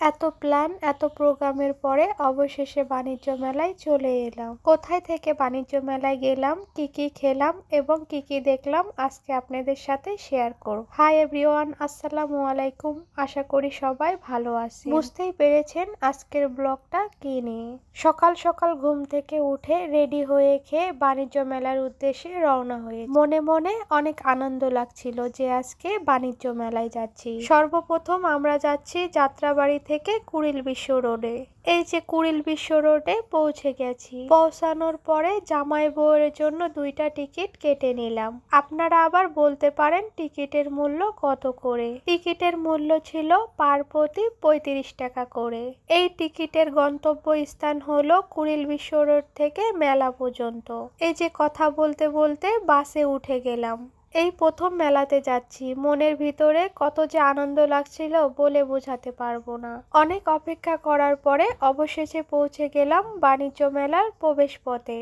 এত প্ল্যান এত প্রোগ্রামের পরে অবশেষে বাণিজ্য মেলায় চলে এলাম। কোথায় থেকে বাণিজ্য মেলায় গেলাম, কি কি খেলাম এবং কি কি দেখলাম আজকে আপনাদের সাথে শেয়ার করব। হাই এভরিওয়ান আসসালামু আলাইকুম। আশা করি সবাই ভালো আছি বুঝতেই পেরেছেন আজকের ব্লগটা কি নিয়ে? সকাল সকাল ঘুম থেকে উঠে রেডি হয়ে খেয়ে বাণিজ্য মেলার উদ্দেশ্যে রওনা হয়ে মনে মনে অনেক আনন্দ লাগছিল যে আজকে বাণিজ্য মেলায় যাচ্ছি। সর্বপ্রথম আমরা যাচ্ছি যাত্রাবাড়ি থেকে কুড়িল বিশ্ব রোডে। এই যে কুড়িল বিশ্ব রোডে পৌঁছে গেছি। পৌঁছানোর পরে জামাই বউয়ের জন্য দুইটা টিকিট কেটে নিলাম। আপনারা আবার বলতে পারেন টিকিটের মূল্য কত করে। টিকিটের মূল্য ছিল পার প্রতি পঁয়ত্রিশ টাকা করে। এই টিকিটের গন্তব্য স্থান হলো কুড়িল বিশ্ব রোড থেকে মেলা পর্যন্ত। এই যে কথা বলতে বলতে বাসে উঠে গেলাম। এই প্রথম মেলাতে যাচ্ছি। মনের ভিতরে কত যে আনন্দ লাগছিল বলে বোঝাতে পারব না। অনেক অপেক্ষা করার পরে অবশেষে পৌঁছে গেলাম বাণিজ্য মেলার প্রবেশ পথে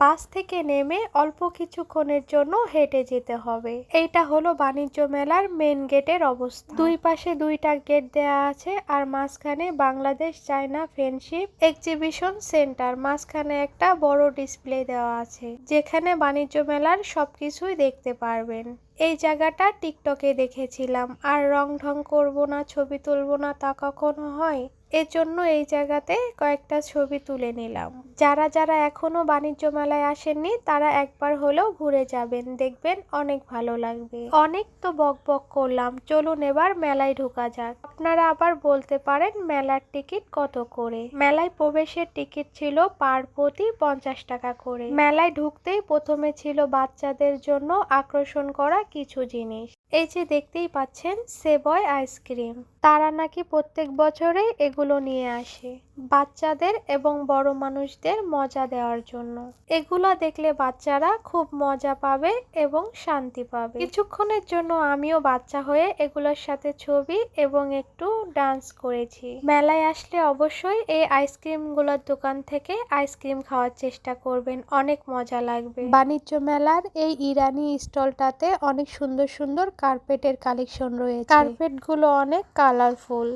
বাস থেকে নেমে অল্প কিছুক্ষণের জন্য হেঁটে যেতে হবে। এইটা হলো বাণিজ্য মেলার মেন গেটের অবস্থা। দুই পাশে দুইটা গেট দেয়া আছে আর মাঝখানে Bangladesh China friendship exhibition centre. মাঝখানে একটা বড় ডিসপ্লে দেওয়া আছে, যেখানে বাণিজ্য মেলার সবকিছুই দেখতে পারবেন। এই জায়গাটা টিকটকে দেখেছিলাম। আর রং ঢং করব না, ছবি তুলবো না তা কখনো হয়? এর জন্য এই জায়গাতে কয়েকটা ছবি তুলে নিলাম। যারা যারা এখনও বাণিজ্য মেলায় আসেননি, তারা একবার হলেও ঘুরে যাবেন। দেখবেন অনেক ভালো লাগবে। অনেক তো বক বক করলাম। চলুন এবার মেলায় ঢোকা যাক। আপনারা আবার বলতে পারেন মেলার টিকিট কত করে। মেলায় প্রবেশের টিকিট ছিল পার প্রতি পঞ্চাশ টাকা করে। মেলায় ঢুকতেই প্রথমে ছিল বাচ্চাদের জন্য আকর্ষণ করা কিছু জিনিস। এই যে দেখতেই পাচ্ছেন সেবয় আইসক্রিম। তারা নাকি প্রত্যেক বছরেই এগুলো নিয়ে আসে। বাচ্চাদের এবং বড় মানুষদের মজা দেওয়ার জন্য। এগুলো দেখলে বাচ্চারা খুব মজা পাবে এবং শান্তি পাবে। কিছুক্ষণের জন্য আমিও বাচ্চা হয়ে এগুলোর সাথে ছবি এবং একটু ডান্স করেছি। মেলায় আসলে অবশ্যই এই আইসক্রিমগুলোর দোকান থেকে আইসক্রিম খাওয়ার চেষ্টা করবেন। অনেক মজা লাগবে। বাণিজ্য মেলার এই ইরানি স্টলটাতে অনেক সুন্দর সুন্দর কার্পেটের কালেকশন রয়েছে। কার্পেটগুলো অনেক কালারফুল।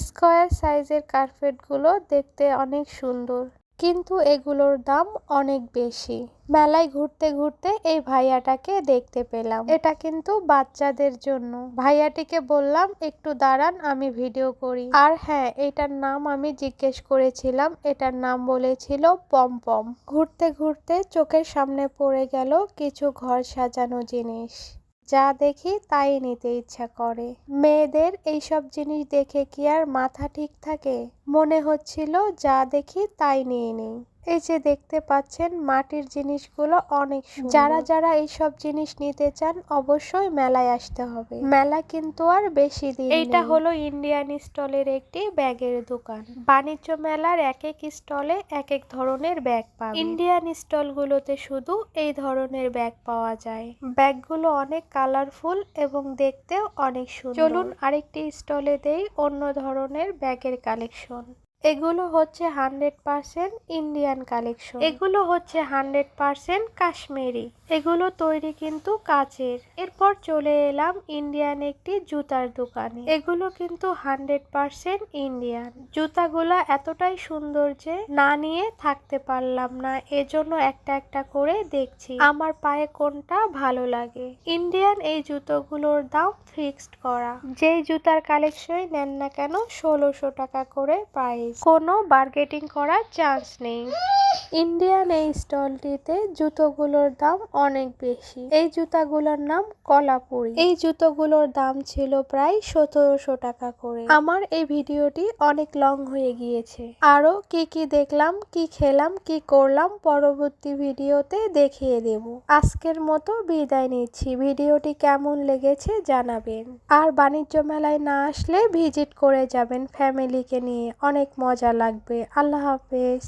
স্কোয়ার সাইজের কার্পেটগুলো দেখতে অনেক সুন্দর। কিন্তু এগুলোর দাম অনেক বেশি। মেলায় ঘুরতে ঘুরতে এই ভাইয়াটাকে দেখতে পেলাম। এটা কিন্তু বাচ্চাদের জন্য। ভাইয়াটিকে বললাম একটু দাঁড়ান আমি ভিডিও করি। আর হ্যাঁ এটার নাম আমি জিজ্ঞেস করেছিলাম এটার নাম বলেছিল পমপম। ঘুরতে ঘুরতে চোখের সামনে পড়ে গেল কিছু ঘর সাজানো জিনিস। যা দেখি তাই নিতে ইচ্ছা করে। মেয়েদের এইসব জিনিস দেখে কি আর মাথা ঠিক থাকে? মনে হচ্ছিল যা দেখি তাই নিয়ে নিই। এই যে দেখতে পাচ্ছেন মাটির জিনিসগুলো অনেক যারা যারা এইসব জিনিস নিতে চান অবশ্যই মেলায় আসতে হবে। মেলা কিন্তু আর বেশি দিন এইটা হলো ইন্ডিয়ান স্টলের একটি ব্যাগের দোকান। বাণিজ্য মেলার এক এক স্টলে এক এক ধরনের ব্যাগ পাবে। ইন্ডিয়ান স্টলগুলোতে শুধু এই ধরনের ব্যাগ পাওয়া যায়। ব্যাগগুলো অনেক কালারফুল এবং দেখতেও অনেক সুন্দর। চলুন আরেকটি স্টলে দেই অন্য ধরনের ব্যাগের কালেকশন। এগুলো হচ্ছে হান্ড্রেড পারসেন্ট ইন্ডিয়ান কালেকশন। এগুলো হচ্ছে হান্ড্রেড পারসেন্ট কাশ্মীরি। এগুলো তৈরি কিন্তু কাচের। এরপর চলে এলাম ইন্ডিয়ান একটি জুতার দোকানে। এগুলো কিন্তু হান্ড্রেড পারসেন্ট ইন্ডিয়ান। জুতাগুলো এতটাই সুন্দর যে না নিয়ে থাকতে পারলাম না। এজন্য একটা একটা করে দেখছি। আমার পায়ে কোনটা ভালো লাগে? ইন্ডিয়ান এই জুতোগুলোর দাম ফিক্সড করা। যেই জুতার কালেকশন নেন না কেন, ষোলোশো টাকা করে প্রাইস কোনো বার্গেটিং করার চান্স নেই। ইন্ডিয়ান এই স্টলটিতে জুতোগুলোর দাম অনেক বেশি। এই জুতাগুলোর নাম কলাপুরি। এই জুতোগুলোর দাম ছিল প্রায় সতেরোশো টাকা করে। আমার এই ভিডিওটি অনেক লং হয়ে গিয়েছে। আরও কি কি দেখলাম, কি খেলাম, কি করলাম পরবর্তী ভিডিওতে দেখিয়ে দেব। আজকের মতো বিদায় নিচ্ছি। ভিডিওটি কেমন লেগেছে জানাবেন। আর বাণিজ্য মেলায় না আসলে ভিজিট করে যাবেন ফ্যামিলিকে নিয়ে। অনেক মজা লাগবে। আল্লাহ হাফেজ।